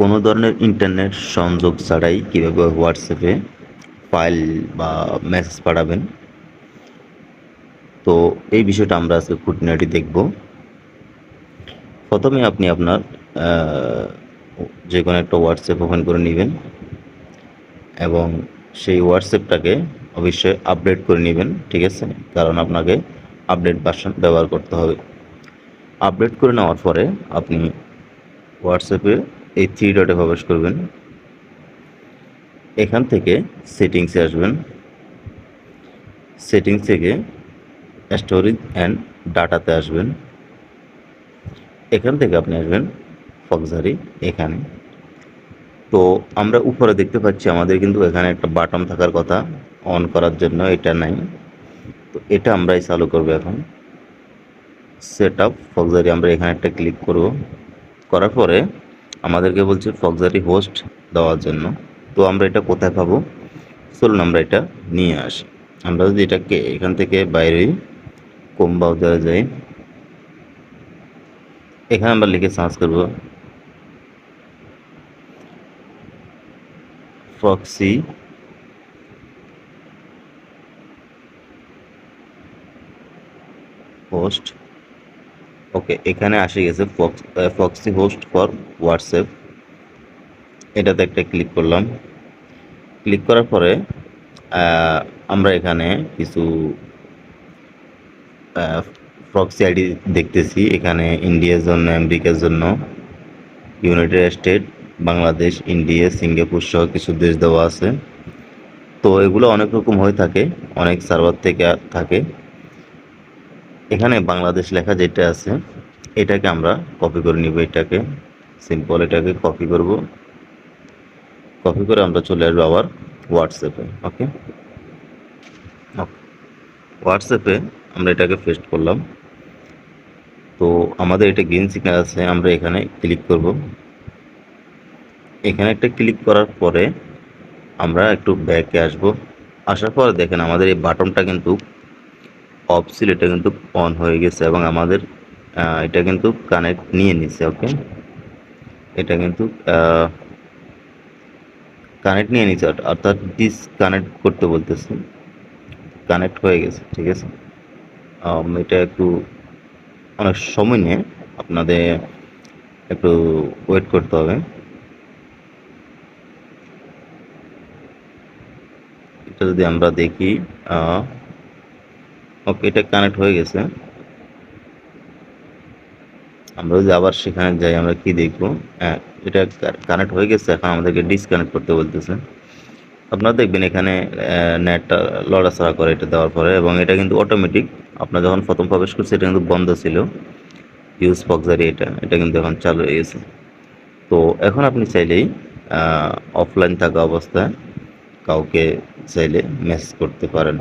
কোনো ধরনের ইন্টারনেট সংযোগ ছাড়াই কীভাবে হোয়াটসঅ্যাপে ফাইল বা মেসেজ পাঠাবেন? তো এই বিষয়টা আমরা আজকে খুঁটিনাটি দেখব। প্রথমে আপনি আপনার যে কোনো একটা হোয়াটসঅ্যাপ ওপেন করে নেবেন এবং সেই হোয়াটসঅ্যাপটাকে অবশ্যই আপডেট করে নেবেন, ঠিক আছে? কারণ আপনাকে আপডেট ভার্সন ব্যবহার করতে হবে। আপডেট করে নেওয়ার পরে আপনি হোয়াটসঅ্যাপে এই থ্রি ডটে প্রবেশ করবেন। এখান থেকে সেটিংসে আসবেন। সেটিংস থেকে স্টোরেজ অ্যান্ড ডাটাতে আসবেন। এখান থেকে আপনি আসবেন ফক্সারি এখানে। তো আমরা উপরে দেখতে পাচ্ছি আমাদের কিন্তু এখানে একটা বাটন থাকার কথা অন করার জন্য এটা নাই। তো এটা আমরাই চালু করব এখন। সেট আপ ফক্সারি আমরা এখানে একটা ক্লিক করব। করার পরে আমাদেরকে বলছে ফক্সারি হোস্ট দেওয়ার জন্য। তো আমরা এটা কোথায় পাবো? চলুন আমরা এটা নিয়ে আসি। আমরা যদি এটাকে এখান থেকে বাইরে কম ব্রাউজারে যাই এখানে আমরা লিখে সার্চ করব। ফক্সি হোস্ট ওকে, এখানে আসে গেছে ফক্সি হোস্ট ফর হোয়াটসঅ্যাপ এটাতে একটা ক্লিক করলাম। ক্লিক করার পরে আমরা এখানে কিছু প্রক্সি আইডি দেখতেছি। এখানে ইন্ডিয়ার জন্য আমেরিকার জন্য United State Bangladesh India Singapore সহ কিছু দেশ দেওয়া আছে। তো এগুলো অনেক রকম হয়ে থাকে, অনেক সার্ভার থেকে থাকে। এখানে বাংলাদেশ লেখা যেটা আছে, এটাকে আমরা কপি করে নিব, এটাকে সিম্পল এটাকে কপি করব। কপি করে আমরা চলে আসব আবার হোয়াটসঅ্যাপে ওকে হোয়াটসঅ্যাপে আমরা এটাকে পেস্ট করলাম। তো আমাদের এটা গ্রিন সিগন্যাল আছে, আমরা এখানে ক্লিক করব। এখানে একটা ক্লিক করার পরে আমরা একটু ব্যাকে আসব। আসার পর দেখেন আমাদের এই বাটনটা কিন্তু অফ ছিল এটা কিন্তু অন হয়ে গেছে এবং আমাদের এটা কিন্তু কানেক্ট নিয়ে নিছে ওকে এটা কিন্তু কানেক্ট নিয়ে নিচ্ছে অর্থ- অর্থাৎ ডিসকানেক্ট করতে বলতেছে। কানেক্ট হয়ে গেছে, ঠিক আছে? এটা একটু অনেক সময় নিয়ে আপনাদের একটু ওয়েট করতে হবে। এটা যদি আমরা দেখি ওকে এটা কানেক্ট হয়ে গেছে। আমরা যদি আবার সেখানে যাই, আমরা কি দেখব? হ্যাঁ এটা কানেক্ট হয়ে গেছে, এখন আমাদেরকে ডিসকানেক্ট করতে বলতেছে। আপনারা দেখবেন এখানে নেটটা লড়াচড়া করে এটা দেওয়ার পরে, এবং এটা কিন্তু অটোমেটিক আপনার যখন প্রথম প্রবেশ করছে, এটা কিন্তু বন্ধ ছিল। ইউজ ফক্সারি এটা এটা কিন্তু এখন চালু হয়ে গেছে। তো এখন আপনি চাইলেই অফলাইন থাকা অবস্থায় কাউকে চাইলে মেসেজ করতে পারেন।